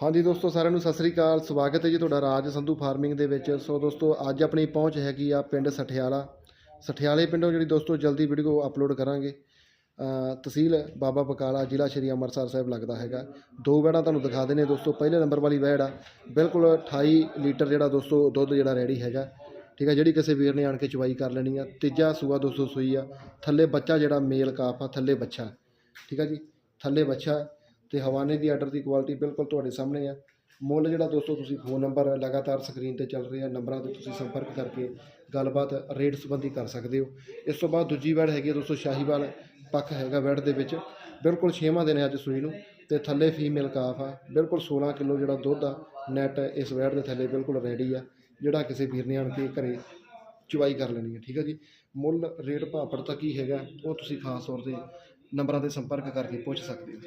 ਹਾਂਜੀ ਦੋਸਤੋ, ਸਾਰਿਆਂ ਨੂੰ ਸਤਿ ਸ੍ਰੀ ਅਕਾਲ। ਸਵਾਗਤ ਹੈ ਜੀ ਤੁਹਾਡਾ ਰਾਜ ਸੰਧੂ ਫਾਰਮਿੰਗ ਦੇ ਵਿੱਚ। ਸੋ ਦੋਸਤੋ, ਅੱਜ ਆਪਣੀ ਪਹੁੰਚ ਹੈਗੀ ਆ ਪਿੰਡ ਸਠਿਆਲਾ। ਸਠਿਆਲੇ ਪਿੰਡੋਂ ਜਿਹੜੀ ਦੋਸਤੋ, ਜਲਦੀ ਵੀਡੀਓ ਅਪਲੋਡ ਕਰਾਂਗੇ। ਤਹਿਸੀਲ ਬਾਬਾ ਬਕਾਲਾ, ਜ਼ਿਲ੍ਹਾ ਸ਼੍ਰੀ ਅੰਮ੍ਰਿਤਸਰ ਸਾਹਿਬ ਲੱਗਦਾ ਹੈਗਾ। ਦੋ ਵੈੜਾਂ ਤੁਹਾਨੂੰ ਦਿਖਾ ਦਿੰਦੇ ਦੋਸਤੋ। ਪਹਿਲੇ ਨੰਬਰ ਵਾਲੀ ਵੈੜ ਆ। ਬਿਲਕੁਲ 28 ਲੀਟਰ ਜਿਹੜਾ ਦੋਸਤੋ, ਦੁੱਧ ਜਿਹੜਾ ਰੈਡੀ ਹੈਗਾ। ਠੀਕ ਆ, ਜਿਹੜੀ ਕਿਸੇ ਵੀਰ ਨੇ ਆਣ ਕੇ ਚਵਾਈ ਕਰ ਲੈਣੀ ਆ। ਤੀਜਾ ਸੂਆ ਦੋਸਤੋ ਸੂਈ ਆ। ਥੱਲੇ ਬੱਚਾ ਜਿਹੜਾ ਮੇਲ ਕਾਫ ਆ, ਥੱਲੇ ਬੱਚਾ ਠੀਕ ਆ ਜੀ, ਥੱਲੇ ਬੱਚਾ ਤੇ ਹਵਾਨੇ ਦੀ ਆਰਡਰ ਦੀ ਕੁਆਲਿਟੀ ਬਿਲਕੁਲ ਤੁਹਾਡੇ ਸਾਹਮਣੇ ਆ। ਮੁੱਲ ਜਿਹੜਾ ਦੋਸਤੋ ਤੁਸੀਂ ਫੋਨ ਨੰਬਰ ਲਗਾਤਾਰ ਸਕਰੀਨ ਤੇ ਚੱਲ ਰਿਹਾ, ਨੰਬਰਾਂ ਤੇ ਤੁਸੀਂ ਸੰਪਰਕ ਕਰਕੇ ਗੱਲਬਾਤ ਰੇਟ ਸੰਬੰਧੀ ਕਰ ਸਕਦੇ ਹੋ। ਇਸ ਤੋਂ ਬਾਅਦ ਦੂਜੀ ਵੈੜ ਹੈਗੀ ਆ ਦੋਸਤੋ ਸ਼ਾਹੀਵਾਲ ਪੱਖ ਹੈਗਾ ਵੈੜ ਦੇ ਵਿੱਚ। ਬਿਲਕੁਲ ਛੇਵਾਂ ਦਿਨ ਹੈ ਅੱਜ ਸੂਈ ਨੂੰ ਤੇ ਥੱਲੇ ਫੀਮੇਲ ਕਾਫ ਆ। ਬਿਲਕੁਲ 16 ਕਿਲੋ ਜਿਹੜਾ ਦੁੱਧ ਆ ਨੈਟ ਇਸ ਵੈੜ ਦੇ ਥੱਲੇ ਬਿਲਕੁਲ ਰੈਡੀ ਆ, ਜਿਹੜਾ ਕਿਸੇ ਵੀਰ ਨੇ ਆਣ ਕੇ ਘਰੇ ਚੁਵਾਈ ਕਰ ਲੈਣੀ ਹੈ ਠੀਕ ਹੈ ਜੀ? ਮੁੱਲ ਰੇਟ ਭਾਪੜ ਤੱਕ ਹੀ ਹੈਗਾ, ਉਹ ਤੁਸੀਂ ਖਾਸ ਤੌਰ ਤੇ ਨੰਬਰਾਂ ਤੇ ਸੰਪਰਕ ਕਰਕੇ ਪੁੱਛ ਸਕਦੇ ਹੋ।